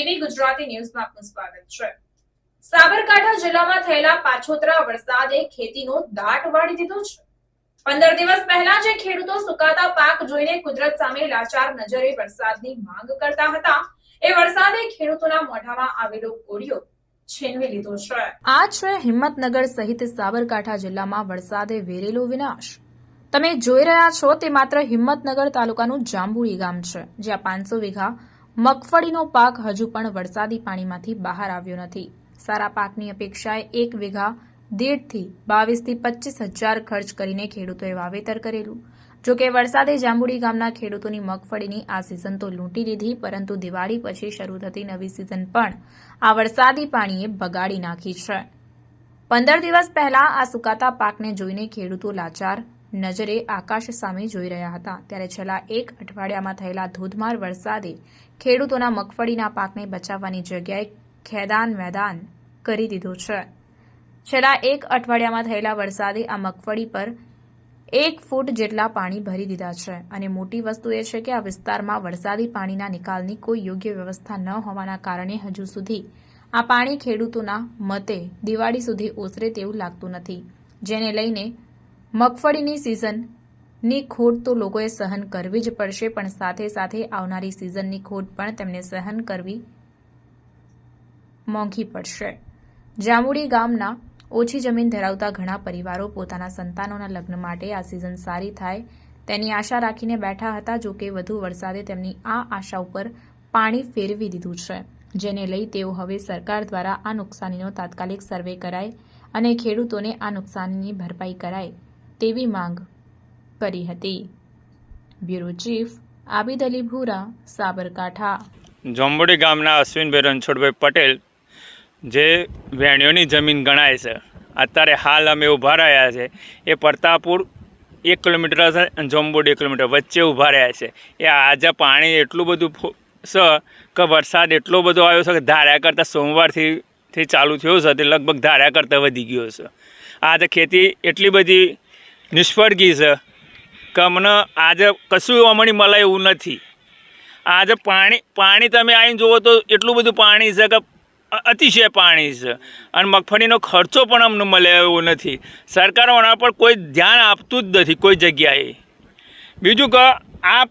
એવી ગુજરાતી ન્યૂઝમાં આપનું સ્વાગત છે. સાબરકાંઠા જિલ્લામાં થયેલા પાછોતરા વરસાદે ખેતીનો દાટ વાળી દીધો છે. પંદર દિવસ પહેલા જે ખેડૂતો સુકાતા પાક જોઈને કુદરત સામે લાચાર નજરે વરસાદની માંગ કરતા હતા, એ વરસાદે ખેડૂતોના મોઢામાં આવેલો કોળિયો છીનવી લીધો છે. આ છે હિંમતનગર સહિત સાબરકાંઠા જિલ્લામાં વરસાદે વેરેલો વિનાશ. તમે જોઈ રહ્યા છો તે માત્ર હિંમતનગર તાલુકાનું જાંબુડી ગામ છે, જ્યાં પાંચસો વીઘા મગફળીનો પાક હજુ પણ વરસાદી પાણીમાંથી બહાર આવ્યો નથી. સારા પાકની અપેક્ષાએ એક વીઘા દેઢથી બાવીસથી પચીસ હજાર ખર્ચ કરીને ખેડૂતોએ વાવેતર કરેલું. જો કે વરસાદે જાંબુડી ગામના ખેડૂતોની મગફળીની આ સિઝન તો લૂંટી લીધી, પરંતુ દિવાળી પછી શરૂ થતી નવી સિઝન પણ આ વરસાદી પાણીએ બગાડી નાખી છે. પંદર દિવસ પહેલા આ સુકાતા પાકને જોઈને ખેડૂતો લાચાર નજરે આકાશ સામે જોઈ રહ્યા હતા. ત્યારે છેલ્લા એક અઠવાડિયામાં થયેલા ધોધમાર વરસાદે ખેડૂતોના મગફળીના પાકને બચાવવાની જગ્યાએ ખેદાન મેદાન કરી દીધું છે. છેલ્લા એક અઠવાડિયામાં થયેલા વરસાદે આ મગફળી પર એક ફૂટ જેટલા પાણી ભરી દીધા છે. અને મોટી વસ્તુ એ છે કે આ વિસ્તારમાં વરસાદી પાણીના નિકાલની કોઈ યોગ્ય વ્યવસ્થા ન હોવાના કારણે હજુ સુધી આ પાણી ખેડૂતોના મતે દિવાળી સુધી ઓસરે તેવું લાગતું નથી. જેને લઈને મગફળીની સિઝનની ખોટ તો લોકોએ સહન કરવી જ પડશે, પણ સાથે સાથે આવનારી સિઝનની ખોટ પણ તેમને સહન કરવી મોંઘી પડશે. જામુડી ગામના ઓછી જમીન ધરાવતા ઘણા પરિવારો પોતાના સંતાનોના લગ્ન માટે આ સિઝન સારી થાય તેની આશા રાખીને બેઠા હતા, જો કે વધુ વરસાદે તેમની આ આશા ઉપર પાણી ફેરવી દીધું છે, જેને લઈ તેઓ હવે સરકાર દ્વારા આ નુકસાનીનો તાત્કાલિક સર્વે કરાય અને ખેડૂતોને આ નુકસાનની ભરપાઈ કરાય. તેવી માંગ કરી હતી. બ્યુરો ચીફ આબિદ અલી ભૂરા, સાબરકાંઠા. જોંબોડી ગામના અશ્વિનભાઈ રણછોડભાઈ પટેલ, જે વેણીઓની જમીન ગણાય છે, અત્યારે હાલ અમે ઊભા રહ્યા છે. એ પરતાપુર એક કિલોમીટર હશે અને જોંબોડી એક કિલોમીટર વચ્ચે ઊભા રહ્યા છે. એ આજે પાણી એટલું બધું છે કે વરસાદ એટલો બધો આવ્યો છે કે ધાર્યા કરતાં સોમવારથી, થી ચાલુ થયો છે, તે લગભગ ધાર્યા કરતાં વધી ગયો છે. આજે ખેતી એટલી બધી નિષ્ફળ ગઈ છે. કે અમને આજે કશું અમણી મળે એવું નથી. આજે પાણી પાણી તમે આવીને જુઓ તો એટલું બધું પાણી છે કે અતિશય પાણી છે. અને મગફળીનો ખર્ચો પણ અમને મળે એવો નથી. સરકાર આના પર કોઈ ધ્યાન આપતું જ નથી કોઈ જગ્યાએ. બીજું કે આ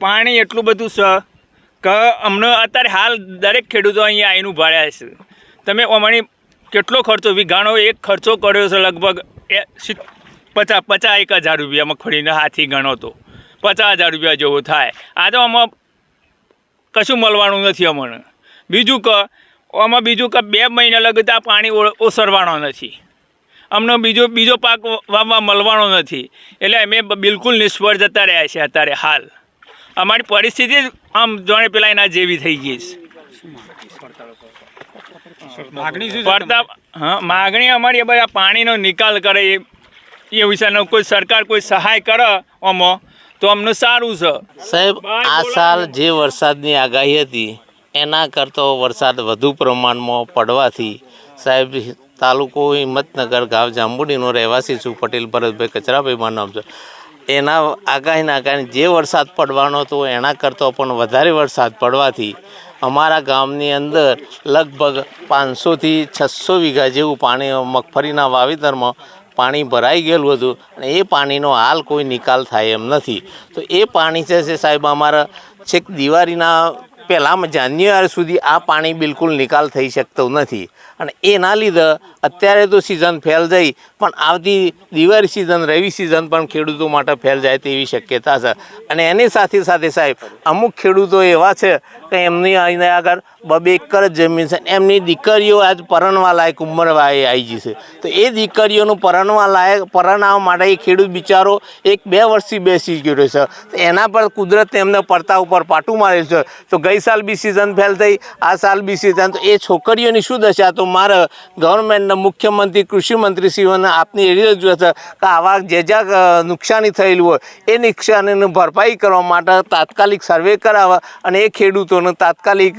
પાણી એટલું બધું છે કે અમને અત્યારે હાલ દરેક ખેડૂતો અહીંયા આવીને ઊભા છે. તમે અમારી કેટલો ખર્ચો, વીઘાનો એક ખર્ચો કર્યો છે લગભગ એ પચાસ પચાસ એક હજાર રૂપિયા મગફળીનો હાથી ગણો તો. પચાસ હજાર રૂપિયા જેવો થાય. આ તો આમાં કશું મળવાનું નથી અમને. બીજું કે આમાં બીજું કે બે મહિના લગતા પાણી ઓસરવાનો નથી. અમને બીજો બીજો પાક વાવવા મળવાનો નથી. એટલે અમે બિલકુલ નિષ્ફળ જતા રહ્યા છે અત્યારે હાલ. અમારી પરિસ્થિતિ જ આમ જોણે પેલા એના જેવી થઈ ગઈ છે. પડતા હા માગણી અમારી એ બધા પાણીનો નિકાલ કરે એ વિશેનો કોઈ સરકાર કોઈ સહાય કરે આમાં તો અમને સારું છે. સાહેબ આ સાલ જે વરસાદની આગાહી હતી એના કરતો વરસાદ વધુ પ્રમાણમાં પડવાથી સાહેબ તાલુકો હિંમતનગર ગાવ જાંબુડીનો રહેવાસી છું પટેલ ભરતભાઈ કચરાભાઈ મારું નામ છે. એના આગાહીના કારણે જે વરસાદ પડવાનો હતો એના કરતો પણ વધારે વરસાદ પડવાથી અમારા ગામની અંદર લગભગ પાંચસોથી છસો વીઘા જેવું પાણી મગફળીના વાવેતરમાં પાણી ભરાઈ ગયેલું હતું અને એ પાણીનો હાલ કોઈ નિકાલ થાય એમ નથી. તો એ પાણી છે છે સાહેબ અમારા છેક દિવાળીના પહેલાં જાન્યુઆરી સુધી આ પાણી બિલકુલ નિકાલ થઈ શકતો નથી. અને એના લીધે અત્યારે તો સિઝન ફેલ જઈ પણ આવતી દિવાળી સિઝન રવિ સિઝન પણ ખેડૂતો માટે ફેલ જાય તેવી શક્યતા છે. અને એની સાથે સાથે સાહેબ અમુક ખેડૂતો એવા છે કે એમની અહીંયા આગળ બબે એકર જ જમીન છે. એમની દીકરીઓ આજ પરણવા લાયક ઉંમર આવી છે. તો એ દીકરીઓનું પરણવા લાયક, પરણાવવા માટે એ ખેડૂત બિચારો એક બે વર્ષથી બેસી ગયો છે. તો એના પર કુદરત એમને પડતા ઉપર પાટું મારેલું છે. તો ગઈ સાલ બી સિઝન ફેલ થઈ, આ સાલ બી સિઝન તો એ છોકરીઓની શું દશા? તો મારે ગવર્મેન્ટના મુખ્યમંત્રી કૃષિમંત્રી શ્રીઓને આપની એવી રજૂઆત છે કે આવા જે જ્યાં નુકસાની થયેલું હોય, એ નુકસાનીની ભરપાઈ કરવા માટે તાત્કાલિક સર્વે કરાવવા અને એ ખેડૂતોને તાત્કાલિક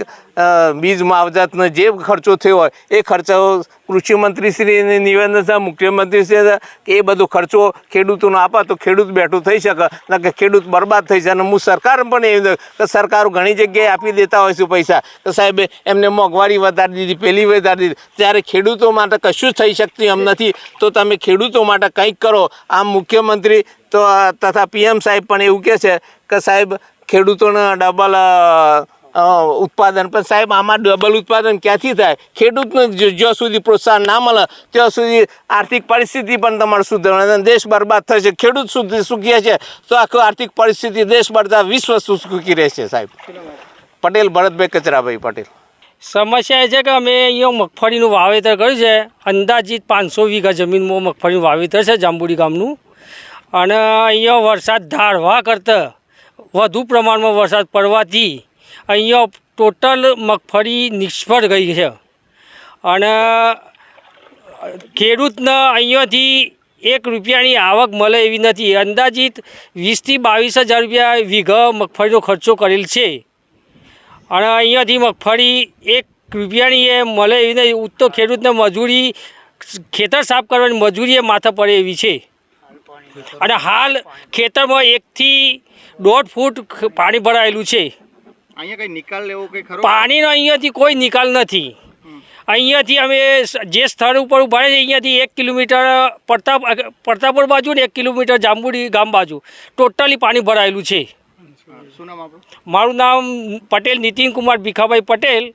બીજ માવજાતનો જે ખર્ચો થયો હોય, એ ખર્ચો કૃષિમંત્રીશ્રીને નિવેદન છે મુખ્યમંત્રીશ્રી કે એ બધો ખર્ચો ખેડૂતોને આપે, તો ખેડૂત બેઠું થઈ શકે. ન કે ખેડૂત બરબાદ થઈ જાય અને હું સરકાર પણ એ કે સરકારો ઘણી જગ્યાએ આપી દેતા હોય છે પૈસા. કે સાહેબ, એમને મોંઘવારી વધારી દીધી, પેલી વધારી દીધી. ત્યારે ખેડૂતો માટે કશું જ થઈ શકતું એમ નથી. તો તમે ખેડૂતો માટે કંઈક કરો. આમ મુખ્યમંત્રી તો, તથા પીએમ સાહેબ પણ એવું કહે છે કે સાહેબ, ખેડૂતોને ડબલ ઉત્પાદન. પણ સાહેબ, આમાં ડબલ ઉત્પાદન ક્યાંથી થાય? ખેડૂતને જ્યાં સુધી પ્રોત્સાહન ના મળે, ત્યાં સુધી આર્થિક પરિસ્થિતિ પણ તમારે સુધરવા અને દેશ બરબાદ થશે. ખેડૂત સુધી સુખી છે તો આખું આર્થિક પરિસ્થિતિ દેશ બરતા વિશ્વ સુખી રહેશે સાહેબ. પટેલ, ભરતભાઈ કચરાભાઈ પટેલ. સમસ્યા એ છે કે અમે અહીંયા મગફળીનું વાવેતર કર્યું છે. અંદાજિત પાંચસો વીઘા જમીનમાં મગફળીનું વાવેતર છે જાંબુડી ગામનું. અને અહીંયા વરસાદ ધારવા કરતાં વધુ પ્રમાણમાં વરસાદ પડવાથી અહીંયા ટોટલ મગફળી નિષ્ફળ ગઈ છે. અને ખેડૂતને અહીંયાથી એક રૂપિયાની આવક મળે એવી નથી. અંદાજિત વીસથી બાવીસ હજાર રૂપિયા વીઘા મગફળીનો ખર્ચો કરેલ છે. અને અહીંયાથી મગફળી એક રૂપિયાની એ મળે એવી નથી. ઉત્તો ખેડૂતને મજૂરી, ખેતર સાફ કરવાની મજૂરી એ માથે પડે એવી છે. અને હાલ ખેતરમાં એકથી દોઢ ફૂટ પાણી ભરાયેલું છે. અહીંયા કઈ નિકાલ લેવો કઈ ખરો? પાણીનો અહીંયાથી કોઈ નિકાલ નથી. અહીંયાથી અમે જે સ્થળ ઉપર ઊભા છે અહીંયાથી એક કિલોમીટર પડતા પડતાપુર બાજુ ને એક કિલોમીટર જાંબુડી ગામ બાજુ. ટોટલી પાણી ભરાયેલું છે. શું નામ આપણું? મારું નામ પટેલ નીતિન કુમાર ભીખાભાઈ પટેલ.